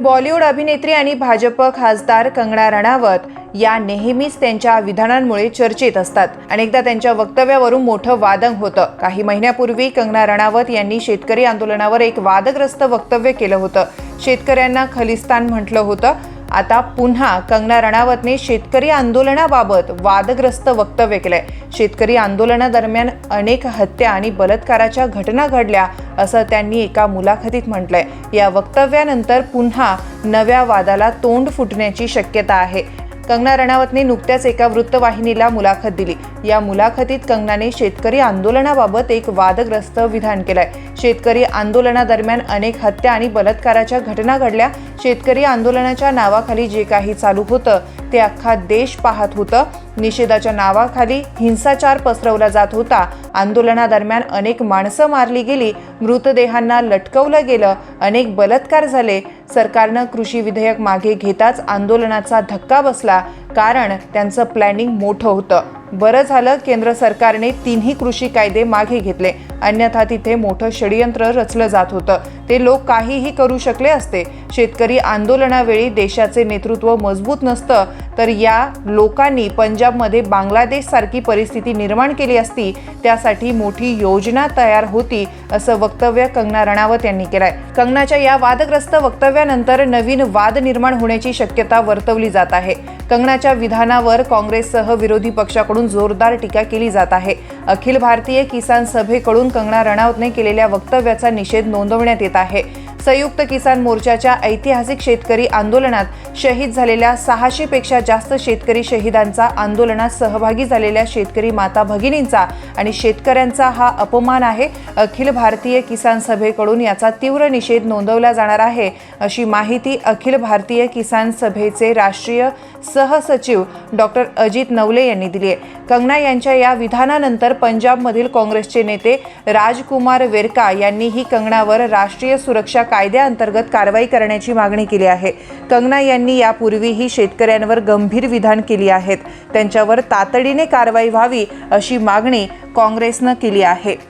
बॉलिवूड अभिनेत्री आणि भाजप खासदार कंगना रणावत या नेहमीच त्यांच्या विधानांमुळे चर्चेत असतात. अनेकदा त्यांच्या वक्तव्यावरून मोठं वादंग होतं. काही महिन्यापूर्वी कंगना रणावत यांनी शेतकरी आंदोलनावर एक वादग्रस्त वक्तव्य केलं होतं. शेतकऱ्यांना खलिस्तान म्हटलं होतं. आता पुन्हा कंगना रणावतने शेतकरी आंदोलनाबाबत वादग्रस्त वक्तव्य केलंय. शेतकरी आंदोलनादरम्यान अनेक हत्या आणि बलात्काराच्या घटना घडल्या असं त्यांनी एका मुलाखतीत म्हटलंय. या वक्तव्यानंतर पुन्हा नव्या वादाला तोंड फुटण्याची शक्यता आहे. कंगना रणावतने नुकत्याच एका वृत्तवाहिनीला मुलाखत दिली. या मुलाखतीत कंगनाने शेतकरी आंदोलनाबाबत एक वादग्रस्त विधान केलंय. शेतकरी आंदोलनादरम्यान अनेक हत्या आणि बलात्काराच्या घटना घडल्या. शेतकरी आंदोलनाच्या नावाखाली जे काही चालू होतं ते अख्खा देश पाहत होतं. निषेधाच्या नावाखाली हिंसाचार पसरवला जात होता. आंदोलनादरम्यान अनेक माणसं मारली गेली. मृतदेहांना लटकवलं गेलं. अनेक बलात्कार झाले. सरकारनं कृषी विधेयक मागे घेताच आंदोलनाचा धक्का बसला. कारण त्यांचं प्लॅनिंग मोठं होतं. बरं झालं केंद्र सरकारने तिन्ही कृषी कायदे मागे घेतले. अन्यथा तिथे मोठं षडयंत्र रचलं जात होतं. ते लोक काहीही करू शकले असते. शेतकरी आंदोलनावेळी देशाचे नेतृत्व मजबूत नसतं तर या लोकांनी पंजाबमध्ये बांगलादेशसारखी परिस्थिती निर्माण केली असती त्यासाठी मोठी योजना तयार होती असं वक्तव्य कंगना रणावत यांनी केलंय. कंगनाच्या या वादग्रस्त वक्तव्यानंतर नवीन वाद निर्माण होण्याची शक्यता वर्तवली जात आहे. कंगनाच्या विधानावर काँग्रेससह विरोधी पक्षाकडून जोरदार टीका केली जात आहे. अखिल भारतीय किसान सभेकडून कंगना रणावतने केलेल्या वक्तव्याचा निषेध नोंदवण्यात येत आहे. संयुक्त किसान मोर्चाच्या ऐतिहासिक शेतकरी आंदोलनात शहीद झालेल्या सहाशे पेक्षा जास्त शेतकरी शहीदांचा आंदोलनात सहभागी झालेल्या शेतकरी माता भगिनींचा आणि शेतकऱ्यांचा हा अपमान आहे. अखिल भारतीय किसान सभेकडून याचा तीव्र निषेध नोंदवला जाणार आहे. अशी माहिती अखिल भारतीय किसान सभेचे राष्ट्रीय सहसचिव डॉक्टर अजित नवले यांनी दिली आहे. कंगना यांच्या या विधानानंतर पंजाबमधील काँग्रेसचे नेते राजकुमार वेरका यांनीही कंगनावर राष्ट्रीय सुरक्षा कायद्याअंतर्गत कारवाई करण्याची मागणी केली आहे. कंगना यांनी यापूर्वीही शेतकऱ्यांवर गंभीर विधान केली आहेत. त्यांच्यावर तातडीने कारवाई व्हावी अशी मागणी काँग्रेसनं केली आहे.